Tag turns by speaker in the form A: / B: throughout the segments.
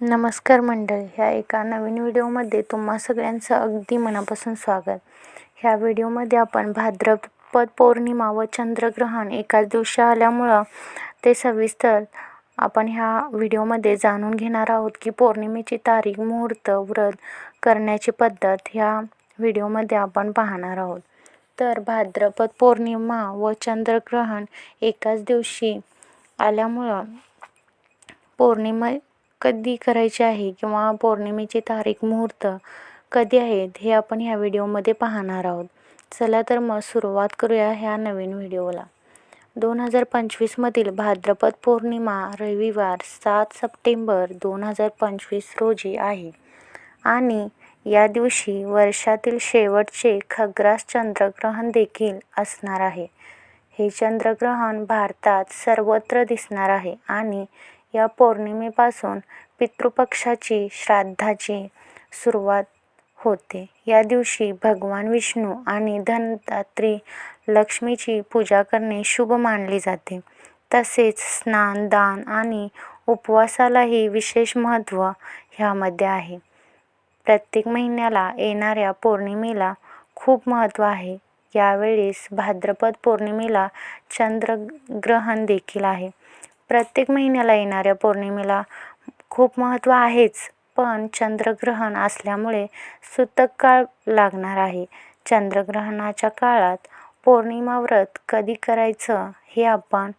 A: नमस्कार मंडळी ह्या एका नवीन व्हिडिओमध्ये तुम्हा सगळ्यांचं अगदी मनापासून स्वागत. ह्या व्हिडिओमध्ये आपण भाद्रपद पौर्णिमा व चंद्रग्रहण एकाच दिवशी आल्यामुळं ते सविस्तर आपण ह्या व्हिडिओमध्ये जाणून घेणार आहोत की पौर्णिमेची तारीख मुहूर्त व्रत करण्याची पद्धत ह्या व्हिडिओमध्ये आपण पाहणार आहोत. तर भाद्रपद पौर्णिमा व चंद्रग्रहण एकाच दिवशी आल्यामुळं पौर्णिमा कधी करायची आहे किंवा पौर्णिमेची तारीख मुहूर्त कधी आहेत हे आपण ह्या व्हिडिओमध्ये पाहणार आहोत. चला तर मग सुरुवात करूया ह्या नवीन व्हिडिओला. दोन हजार पंचवीसमधील भाद्रपद पौर्णिमा रविवार सात सप्टेंबर दोन हजार पंचवीस रोजी आहे. आणि या दिवशी वर्षातील शेवटचे खग्रास चंद्रग्रहण देखील असणार आहे. हे चंद्रग्रहण भारतात सर्वत्र दिसणार आहे आणि या पौर्णिमेपासून पितृपक्षाची श्राद्धाची सुरुवात होते. या दिवशी भगवान विष्णू आणि धनदात्री लक्ष्मीची पूजा करणे शुभ मानले जाते. तसेच स्नान दान आणि उपवासालाही विशेष महत्त्व ह्यामध्ये आहे. प्रत्येक महिन्याला येणाऱ्या पौर्णिमेला खूप महत्त्व आहे. यावेळेस भाद्रपद पौर्णिमेला चंद्रग्रहण देखील आहे. प्रत्येक महिन्याला येणाऱ्या पौर्णिमेला खूप महत्त्व आहेच. पण चंद्रग्रहण असल्यामुळे सुतक काळ लागणार आहे. चंद्रग्रहणाच्या काळात पौर्णिमा व्रत कधी करायचं हे आपण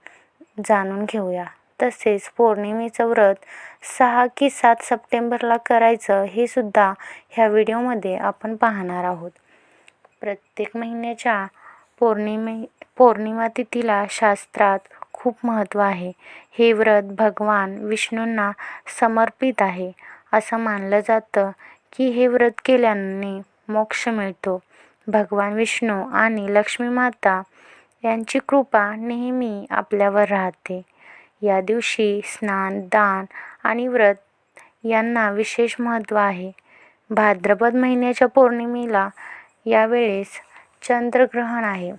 A: जाणून घेऊया. तसेच पौर्णिमेचं व्रत सहा की सात सप्टेंबरला करायचं हे सुद्धा ह्या व्हिडिओमध्ये आपण पाहणार आहोत. प्रत्येक महिन्याच्या पौर्णिमे पौर्णिमा तिथीला शास्त्रात खूप महत्त्व आहे. हे व्रत भगवान विष्णूंना समर्पित आहे. असं मानलं जातं की हे व्रत केल्याने मोक्ष मिळतो. भगवान विष्णू आणि लक्ष्मी माता यांची कृपा नेहमी आपल्यावर राहते. या दिवशी स्नान दान आणि व्रत यांना विशेष महत्त्व आहे. भाद्रपद महिन्याच्या पौर्णिमेला यावेळेस चंद्रग्रहण आहे.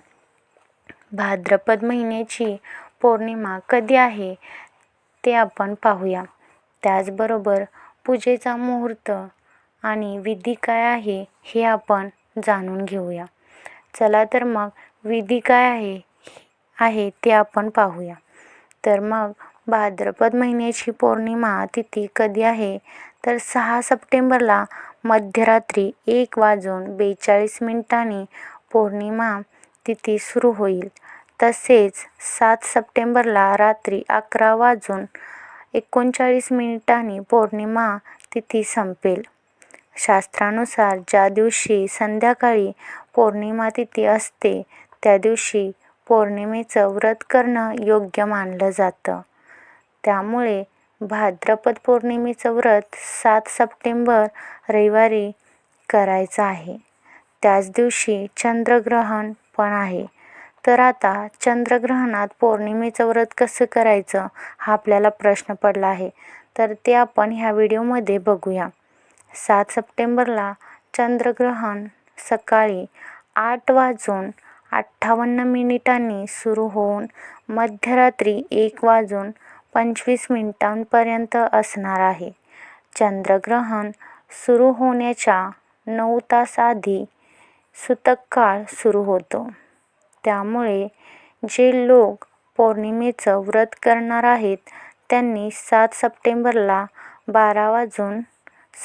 A: भाद्रपद महिन्याची पौर्णिमा कधी आहे ते आपण पाहूया. त्याचबरोबर पूजेचा मुहूर्त आणि विधी काय आहे हे आपण जाणून घेऊया. चला तर मग विधी काय आहे आहे ते आपण पाहूया. तर मग भाद्रपद महिन्याची पौर्णिमा तिथी कधी आहे? तर सहा सप्टेंबरला मध्यरात्री एक वाजून बेचाळीस मिनिटांनी पौर्णिमा तिथी सुरू होईल. तसेच सात सप्टेंबरला रात्री अकरा वाजून एकोणचाळीस मिनिटांनी पौर्णिमा तिथी संपेल. शास्त्रानुसार ज्या दिवशी संध्याकाळी पौर्णिमा तिथी असते त्या दिवशी पौर्णिमेचं व्रत करणं योग्य मानलं जातं. त्यामुळे भाद्रपद पौर्णिमेचं व्रत सात सप्टेंबर रविवारी करायचं आहे. त्याच दिवशी चंद्रग्रहण पण आहे. तर आता चंद्रग्रहणात पौर्णिमेचं व्रत कसं करायचं हा आपल्याला प्रश्न पडला आहे. तर ते आपण ह्या व्हिडिओमध्ये बघूया. सात सप्टेंबरला चंद्रग्रहण सकाळी आठ वाजून अठ्ठावन्न मिनिटांनी सुरू होऊन मध्यरात्री एक वाजून पंचवीस मिनिटांपर्यंत असणार आहे. चंद्रग्रहण सुरू होण्याच्या नऊ तास आधी सुतक काळ सुरू होतो. त्यामुळे जे लोक पौर्णिमेचं व्रत करणार आहेत त्यांनी सात सप्टेंबरला बारा वाजून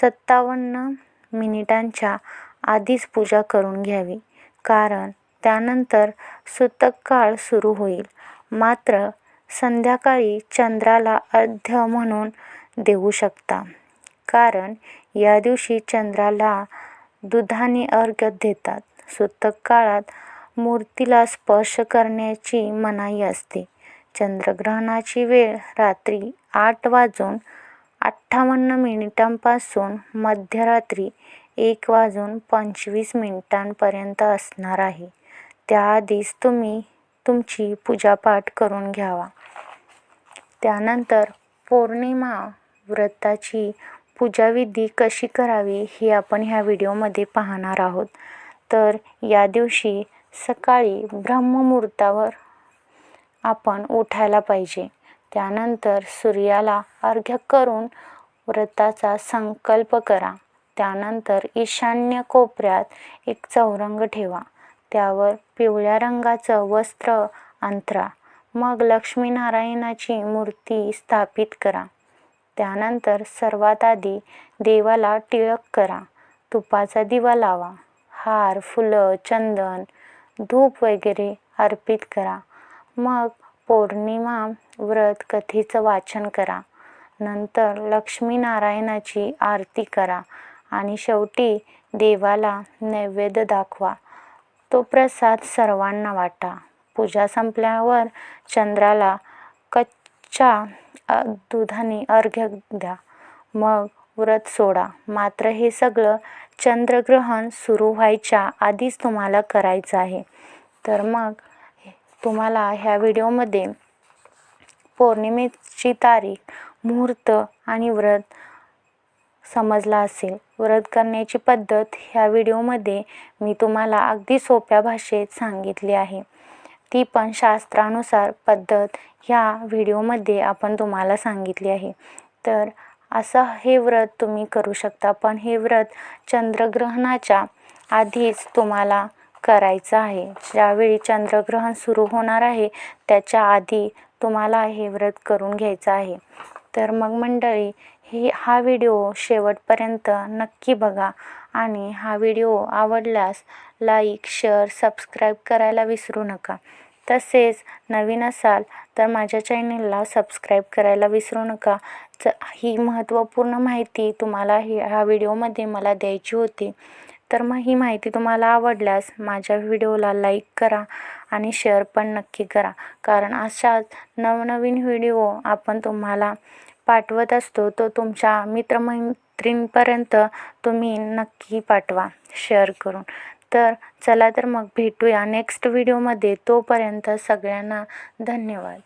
A: सत्तावन्न मिनिटांच्या आधीच पूजा करून घ्यावी. कारण त्यानंतर सुतक काळ सुरू होईल. मात्र संध्याकाळी चंद्राला अर्ध म्हणून देऊ शकता. कारण या दिवशी चंद्राला दुधाने अर्घ्य देतात. सुतक काळात मूर्तीला स्पर्श करण्याची मनाई असते. चंद्रग्रहणाची वेळ रात्री आठ वाजून अठ्ठावन्न मिनिटांपासून मध्यरात्री एक वाजून पंचवीस मिनिटांपर्यंत असणार आहे. त्याआधीच तुम्ही तुमची पूजापाठ करून घ्यावा. त्यानंतर पौर्णिमा व्रताची पूजाविधी कशी करावी हे आपण ह्या व्हिडिओमध्ये पाहणार आहोत. तर या दिवशी सकाळी ब्रह्ममुहूर्तावर आपण उठायला पाहिजे. त्यानंतर सूर्याला अर्घ्य करून व्रताचा संकल्प करा. त्यानंतर ईशान्य कोपऱ्यात एक चौरंग ठेवा. त्यावर पिवळ्या रंगाचं वस्त्र अंथरा मग लक्ष्मीनारायणाची मूर्ती स्थापित करा. त्यानंतर सर्वात आधी देवाला टिळक करा. तुपाचा दिवा लावा. हार फुलं चंदन धूप वगैरे अर्पित करा. मग पौर्णिमा व्रत कथेचं वाचन करा. नंतर लक्ष्मीनारायणाची आरती करा आणि शेवटी देवाला नैवेद्य दाखवा. तो प्रसाद सर्वांना वाटा. पूजा संपल्यावर चंद्राला कच्च्या दुधाने अर्घ्य द्या. मग व्रत सोडा. मात्र हे सगळं चंद्रग्रहण सुरू व्हायच्या आधीच तुम्हाला करायचं आहे. तर मग तुम्हाला ह्या व्हिडिओमध्ये पौर्णिमेची तारीख मुहूर्त आणि व्रत समजला असेल. व्रत करण्याची पद्धत ह्या व्हिडिओमध्ये मी तुम्हाला अगदी सोप्या भाषेत सांगितली आहे. ती पण शास्त्रानुसार पद्धत ह्या व्हिडिओमध्ये आपण तुम्हाला सांगितली आहे. तर असं हे व्रत तुम्ही करू शकता. पण हे व्रत चंद्रग्रहणाच्या आधीच तुम्हाला करायचं आहे. ज्यावेळी चंद्रग्रहण सुरू होणार आहे त्याच्या आधी तुम्हाला हे व्रत करून घ्यायचं आहे. तर मग मंडळी ही हा व्हिडिओ शेवटपर्यंत नक्की बघा आणि हा व्हिडिओ आवडल्यास लाईक शेअर सबस्क्राईब करायला विसरू नका. तसेच नवीन असाल तर माझ्या चॅनलला सबस्क्राईब करायला विसरू नका. च ही महत्त्वपूर्ण माहिती तुम्हाला ही ह्या व्हिडिओमध्ये मला द्यायची होती. तर मग ही माहिती तुम्हाला आवडल्यास माझ्या व्हिडिओला लाईक करा आणि शेअर पण नक्की करा. कारण अशाच नवनवीन व्हिडिओ आपण तुम्हाला पाठवत असतो तो तुमच्या मित्रमैत्रिणींपर्यंत तुम्ही नक्की पाठवा शेअर करून. तर चला तर मग भेटूया नेक्स्ट व्हिडिओमध्ये तोपर्यंत सगळ्यांना धन्यवाद.